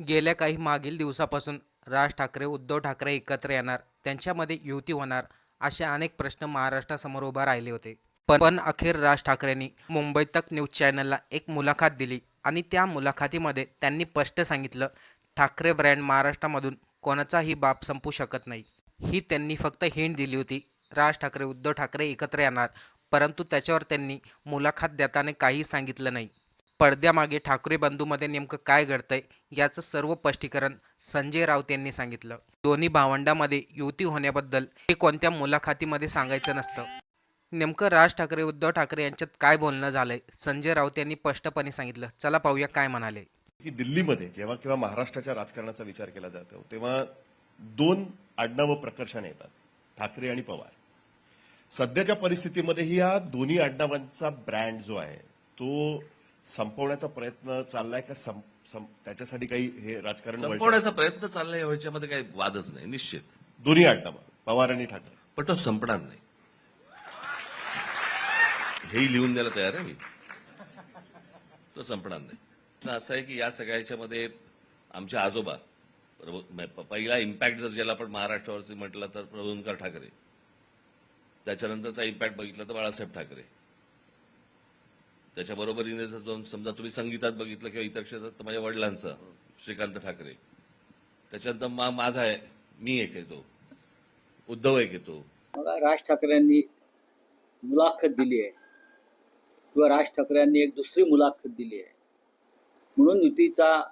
गेल्या काही मागील दिवसापासून राज ठाकरे उद्धव ठाकरे एकत्र येणार त्यांच्यामध्ये युती होणार असे अनेक प्रश्न महाराष्ट्रासमोर उभा राहिले होते. पण पण अखेर राज ठाकरेंनी मुंबई तक न्यूज चॅनलला एक मुलाखत दिली आणि त्या मुलाखतीमध्ये त्यांनी स्पष्ट सांगितलं ठाकरे ब्रँड महाराष्ट्रामधून कोणाचाही बाप संपू शकत नाही. ही त्यांनी फक्त हिंट दिली होती राज ठाकरे उद्धव ठाकरे एकत्र येणार परंतु त्याच्यावर त्यांनी मुलाखत देताना काहीही सांगितलं नाही. पडद्यामागे ठाकरे बंधूमध्ये नेमकं काय घडतंय याचं सर्व स्पष्टीकरण संजय राऊत यांनी सांगितलं. दोन्ही भावंडामध्ये युती होण्याबद्दल हे कोणत्या मुलाखतीमध्ये सांगायचं नसतं. नेमकं राज ठाकरे उद्धव ठाकरे यांच्यात काय बोलणं झालंय संजय राऊत यांनी स्पष्टपणे सांगितलं. चला पाहूया काय म्हणाले. की दिल्लीमध्ये जेव्हा किंवा महाराष्ट्राच्या राजकारणाचा विचार केला जातो तेव्हा दोन आडनावं प्रकर्षाने येतात ठाकरे आणि पवार. सध्याच्या परिस्थितीमध्ये या दोन्ही आडनावांचा ब्रँड जो आहे तो संपवण्याचा प्रयत्न चाललाय का? त्याच्यासाठी काही हे राजकारण? संपवण्याचा प्रयत्न चाललाय ह्याच्यामध्ये काही वादच नाही निश्चित. दोन्ही आडनावं पवार आणि ठाकरे. पण तो संपणार नाही. हेही लिहून द्यायला तयार आहे मी. तो संपणार नाही. असं आहे की या सगळ्याच्यामध्ये आमचे आजोबा प्रभू- म- प- पहिला इम्पॅक्ट जर ज्याला आपण महाराष्ट्रावरती म्हटलं तर प्रभूंकर ठाकरे. त्याच्यानंतरचा इम्पॅक्ट बघितला तर बाळासाहेब ठाकरे. त्याच्याबरोबर जर जाऊन समजा तुम्ही संगीतात बघितलं किंवा इतर क्षेत्रात माझ्या वडिलांचं श्रीकांत ठाकरे. त्याच्यानंतर मा माझा आहे मी एक येतो. उद्धव एक येतो. मला राज ठाकरेंनी मुलाखत दिली आहे. किंवा राज ठाकरेंनी एक दुसरी मुलाखत दिली आहे. म्हणून युतीचा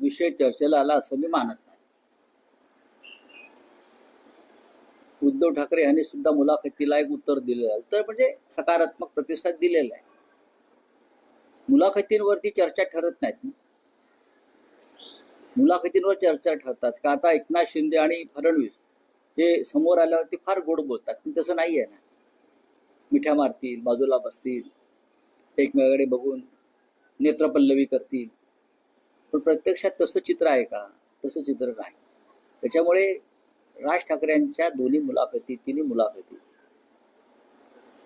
विषय चर्चेला आला असं मी मानत नाही. उद्धव ठाकरे यांनी सुद्धा मुलाखतीला एक उत्तर दिलेलं आहे. तर म्हणजे सकारात्मक प्रतिसाद दिलेला आहे. मुलाखतींवरती चर्चा ठरत नाहीत ना. मुलाखतींवर चर्चा ठरतात. का आता एकनाथ शिंदे आणि फडणवीस हे समोर आल्यावरती फार गोड बोलतात. पण तसं नाही आहे ना. मिठ्या मारतील बाजूला बसतील एकमेकाकडे बघून नेत्रपल्लवी करतील. पण प्रत्यक्षात तसं चित्र आहे का? तसं चित्र नाही. त्याच्यामुळे राज ठाकरेंच्या दोन्ही मुलाखती तिन्ही मुलाखती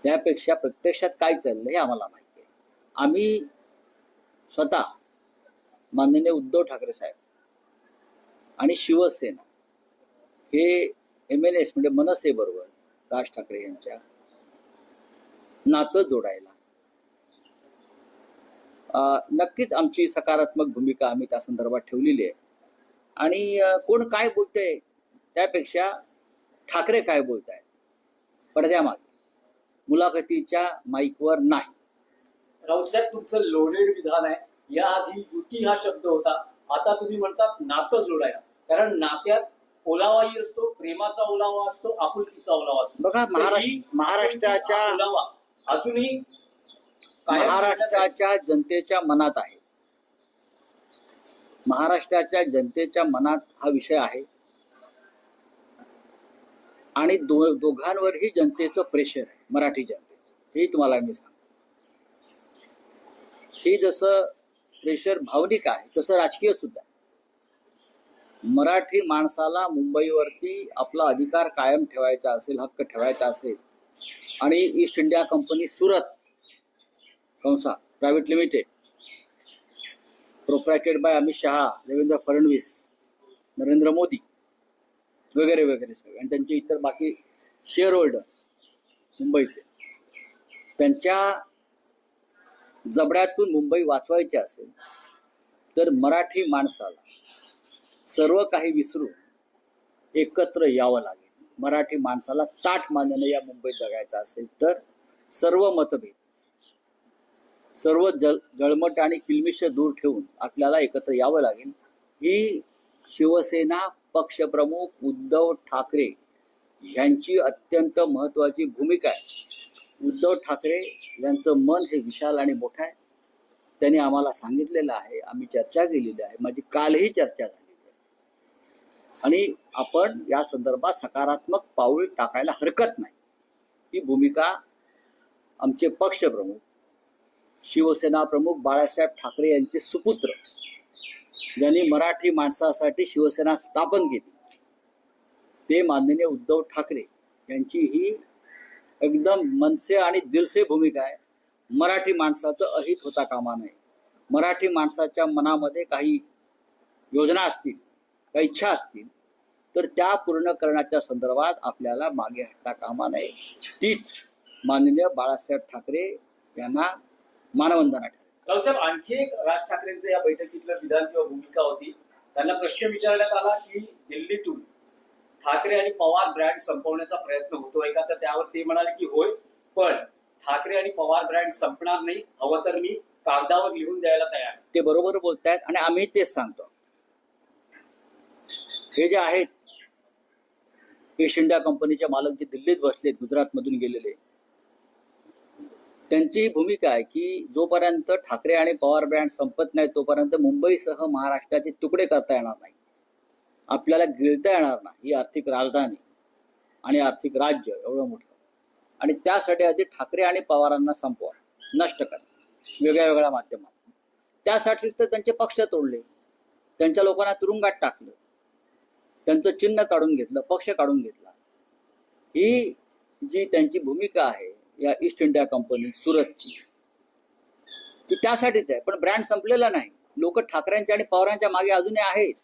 त्यापेक्षा प्रत्यक्षात काय चाललं हे आम्हाला माहिती आहे आम्ही स्वतः माननीय उद्धव ठाकरे साहेब आणि शिवसेना हे एम एन एस म्हणजे मनसे बरोबर राज ठाकरे यांच्या नातं जोडायला. नक्कीच आमची सकारात्मक भूमिका आम्ही त्या संदर्भात ठेवलेली आहे. आणि कोण काय बोलतंय त्यापेक्षा ठाकरे काय बोलतायत? पडद्यामागे. मुलाखतीच्या माईकवर नाही. राऊतसाहेब तुमचं लोडेड विधान आहे. याआधी युती हा शब्द होता. आता तुम्ही म्हणतात नातं जोडायला. कारण नात्यात ओलावाही असतो प्रेमाचा ओलावा असतो आपुलकीचा ओलावा असतो. बघा महाराष्ट्र महाराष्ट्राच्या ओलावा अजूनही महाराष्ट्राच्या जनतेच्या मनात आहे. महाराष्ट्राच्या जनतेच्या मनात हा विषय आहे. आणि दो दोघांवरही जनतेचं प्रेशर आहे. मराठी जनतेचं. हे तुम्हाला मी सांगतो. हे जसं प्रेशर भावनिक आहे तसं राजकीय सुद्धा. मराठी माणसाला मुंबईवरती आपला अधिकार कायम ठेवायचा असेल हक्क ठेवायचा असेल आणि East India company Surat Kansa private limited proprietor by Amit Shah Devendra Fadnavis Narendra Modi वगैरे वगैरे सगळे आणि त्यांचे इतर बाकी शेअर होल्डर्स मुंबईतले. त्यांच्या जबड्यातून मुंबई वाचवायची असेल तर मराठी माणसाला सर्व काही विसरून एकत्र यावं लागेल. मराठी माणसाला ताट मानेनं या मुंबईत जगायचं असेल तर सर्व मतभेद सर्व जल जळमट आणि किलमिश दूर ठेवून आपल्याला एकत्र यावं लागेल. ही शिवसेना पक्षप्रमुख उद्धव ठाकरे यांची अत्यंत महत्वाची भूमिका आहे. उद्धव ठाकरे यांचं मन हे विशाल आणि मोठं आहे. त्यांनी आम्हाला सांगितलेलं आहे आम्ही चर्चा केलेली आहे माझी कालही चर्चा झालेली आहे. आणि आपण या संदर्भात सकारात्मक पाऊल टाकायला हरकत नाही. ही भूमिका आमचे पक्षप्रमुख शिवसेना प्रमुख बाळासाहेब ठाकरे यांचे सुपुत्र ज्यांनी मराठी माणसासाठी शिवसेना स्थापन केली. ते माननीय उद्धव ठाकरे यांची ही एकदम मनसे आणि दिलसे भूमिका आहे. मराठी माणसाचं अहित होता कामा नये. मराठी माणसाच्या मनामध्ये काही योजना असतील काही इच्छा असतील तर त्या पूर्ण करण्याच्या संदर्भात आपल्याला मागे हटता कामा नये. तीच माननीय बाळासाहेब ठाकरे यांना मानवंदना ठरेल. रावसाहेब आणखी एक राज ठाकरेंचं या बैठकीतलं विधान किंवा भूमिका होती. त्यांना प्रश्न विचारण्यात आला की दिल्लीत ठाकरे आणि पवार ब्रँड संपवण्याचा प्रयत्न होतोय का तर त्यावर ते म्हणाले की होय पण ठाकरे आणि पवार ब्रँड संपणार नाही हवं तर मी कागदावर लिहून द्यायला तयार ते बरोबर बोलतायत आणि आम्ही तेच सांगतो. हे जे आहेत ईस्ट इंडिया कंपनीचे मालक जे दिल्लीत बसलेत गुजरातमधून गेलेले त्यांची भूमिका आहे की जोपर्यंत ठाकरे आणि पवार ब्रँड संपत नाही तोपर्यंत मुंबईसह महाराष्ट्राचे तुकडे करता येणार नाही. आपल्याला गिळता येणार नाही ही आर्थिक राजधानी आणि आर्थिक राज्य एवढं मोठं. आणि त्यासाठी आधी ठाकरे आणि पवारांना संपवा नष्ट करा वेगळ्या वेगळ्या माध्यमात त्यासाठीच तर त्यांचे पक्ष तोडले त्यांच्या लोकांना तुरुंगात टाकलं त्यांचं चिन्ह काढून घेतलं पक्ष काढून घेतला. ही जी त्यांची भूमिका आहे या ईस्ट इंडिया कंपनी सुरतची ती त्यासाठीच आहे. पण ब्रँड संपलेला नाही. लोक ठाकरेंच्या आणि पवारांच्या मागे अजूनही आहेत.